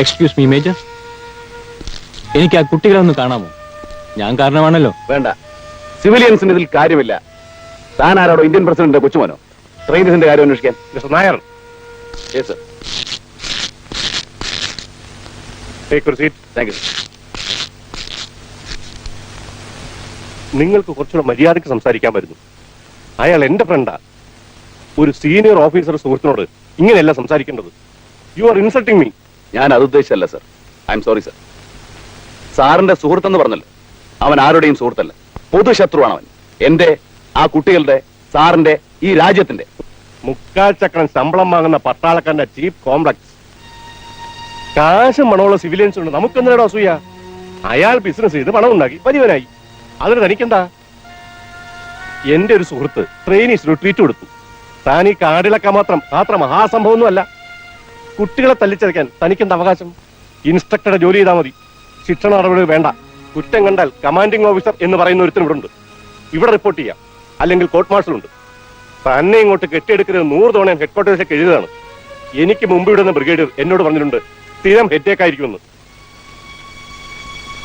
Excuse me major എനിക്ക് ആ കുട്ടികളെ ഒന്ന് കാണാമോ? ഞാൻ കാരണമാണല്ലോ. വേണ്ട. സിവിലിയൻസിന് ഇതിൽ കാര്യമില്ല. താൻ ആരാടോ ഇന്ത്യൻ പ്രസിഡന്റ് കൊച്ചുമോനോ? ട്രെയിനിന്റെ കാര്യം അന്വേഷിക്കാൻ. Mister Nair. Yes sir take ഒരു സീറ്റ് താങ്ക് യു നിങ്ങൾക്ക് കുറച്ചുകൂടെ മര്യാദയ്ക്ക് സംസാരിക്കാൻ പറ്റുന്നു. അയാൾ എന്റെ ഫ്രണ്ടാ ഒരു സീനിയർ ഓഫീസർ സുഹൃത്തിനോട് ഇങ്ങനെയല്ല സംസാരിക്കേണ്ടത്. യു ആർ ഇൻസൾട്ടിങ് മീ ഞാൻ അത് ഉദ്ദേശിച്ചല്ല sir I'm sorry sir സാറിന്റെ സുഹൃത്തെന്ന് പറഞ്ഞല്ലോ. അവൻ ആരുടെയും സുഹൃത്തല്ല. പൊതുശത്രുവാണ് അവൻ എന്റെ ആ കുട്ടികളുടെ സാറിന്റെ ഈ രാജ്യത്തിന്റെ. മുക്കാൽ ചക്രം ശമ്പളം വാങ്ങുന്ന പട്ടാളക്കാരന്റെ ചീഫ് കോംപ്ലക്സ്. കാശും മണമുള്ള സിവിലിയൻസ് ഉണ്ട്. നമുക്ക് എന്തിനാടോ അസൂയ? അയാൾ ബിസിനസ് ചെയ്ത് പണം ഉണ്ടാക്കി വലിയവനായി. അതിന് തനിക്കെന്താ? എന്റെ ഒരു സുഹൃത്ത് ട്രെയിനീസിന് ട്രീറ്റ് കൊടുത്തു. താൻ ഈ കാടിളക്കാൻ മാത്രം അത്ര മഹാസംഭവമൊന്നുമല്ല. കുട്ടികളെ തല്ലിച്ചതയ്ക്കാൻ തനിക്കെന്ത് അവകാശം? ഇൻസ്ട്രക്ടറുടെ ജോലി ചെയ്താൽ മതി. ശിക്ഷണ നടപടികൾ വേണ്ട. കുറ്റം കണ്ടാൽ കമാൻഡിംഗ് ഓഫീസർ എന്ന് പറയുന്ന ഒരുത്തൻ ഇവിടെ ഉണ്ട് ഇവിടെ റിപ്പോർട്ട് ചെയ്യാം. അല്ലെങ്കിൽ കോർട്ട് മാർഷൽ ഉണ്ട് തന്നെ ഇങ്ങോട്ട് കെട്ടിയെടുക്കുന്നത് നൂറ് തവണ ഹെഡ് ക്വാർട്ടേഴ്സിലേക്ക് എഴുതിയതാണ്. എനിക്ക് മുമ്പ് ഇവിടുന്ന് ബ്രിഗേഡിയർ എന്നോട് പറഞ്ഞിട്ടുണ്ട് സ്ഥിരം ഹെഡേക്ക് ആയിരിക്കുമെന്ന്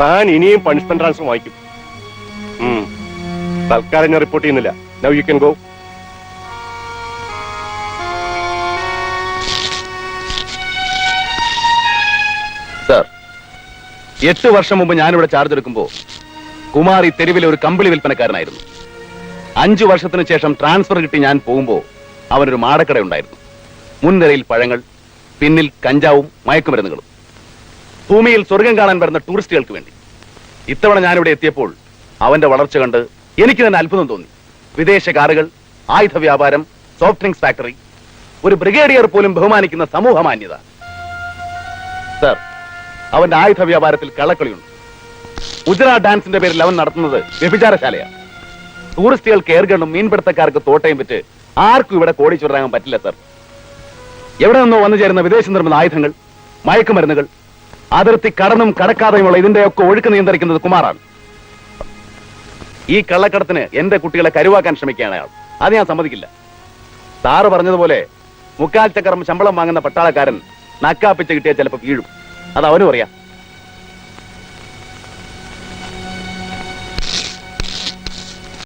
താൻ ഇനിയും പണിഷ്മെന്റ് ട്രാൻസ്ഫർ വാങ്ങിക്കും ഉം. തൽക്കാലം ഞാൻ റിപ്പോർട്ട് ചെയ്യുന്നില്ല. Now you can go sir. എട്ട് വർഷം മുമ്പ് ഞാനിവിടെ ചാർജ് എടുക്കുമ്പോ കുമാർ തെരുവിലെ ഒരു കമ്പിളി വിൽപ്പനക്കാരനായിരുന്നു. അഞ്ചു വർഷത്തിന് ശേഷം ട്രാൻസ്ഫർ കിട്ടി ഞാൻ പോകുമ്പോ അവനൊരു മാടക്കട ഉണ്ടായിരുന്നു. മുൻനിരയിൽ പഴങ്ങൾ പിന്നിൽ കഞ്ചാവും മയക്കുമരുന്നുകളും. ഭൂമിയിൽ സ്വർഗം കാണാൻ വരുന്ന ടൂറിസ്റ്റുകൾക്ക് വേണ്ടി. ഇത്തവണ ഞാനിവിടെ എത്തിയപ്പോൾ അവന്റെ വളർച്ച കണ്ട് എനിക്ക് തന്നെ അത്ഭുതം തോന്നി. വിദേശ കാറുകൾ ആയുധ വ്യാപാരം സോഫ്റ്റ് ഡ്രിങ്ക്സ് ഫാക്ടറി ഒരു ബ്രിഗേഡിയർ പോലും ബഹുമാനിക്കുന്ന സമൂഹ മാന്യത സർ അവന്റെ ആയുധ വ്യാപാരത്തിൽ കള്ളക്കളിയുണ്ട്. ഗുജറാത്ത് ഡാൻസിന്റെ പേരിൽ അവൻ നടത്തുന്നത് വ്യഭിചാരശാലയാണ് ടൂറിസ്റ്റുകൾക്ക് ഏർഗണ്ണും മീൻപിടുത്തക്കാർക്ക് തോട്ടയും വിറ്റ് ആർക്കും ഇവിടെ കോടീശ്വരാകാൻ പറ്റില്ല സർ. എവിടെ നിന്നോ വന്നു ചേരുന്ന വിദേശ നിർമ്മിത ആയുധങ്ങൾ മയക്കുമരുന്നുകൾ അതിർത്തി കടന്നും കടക്കാതെയുമുള്ള ഇതിന്റെയൊക്കെ ഒഴുക്ക് നിയന്ത്രിക്കുന്നത് കുമാറാണ്. ഈ കള്ളക്കടത്തിന് എന്റെ കുട്ടികളെ കരുവാക്കാൻ ശ്രമിക്കുകയാണ് അയാൾ. അത് ഞാൻ സമ്മതിക്കില്ല. സാറ് പറഞ്ഞതുപോലെ മുക്കാൽ ചക്രം ശമ്പളം വാങ്ങുന്ന പട്ടാളക്കാരൻ നക്കാപ്പിച്ച് കിട്ടിയാൽ ചിലപ്പോൾ വീഴും. അത് അവനും അറിയാം.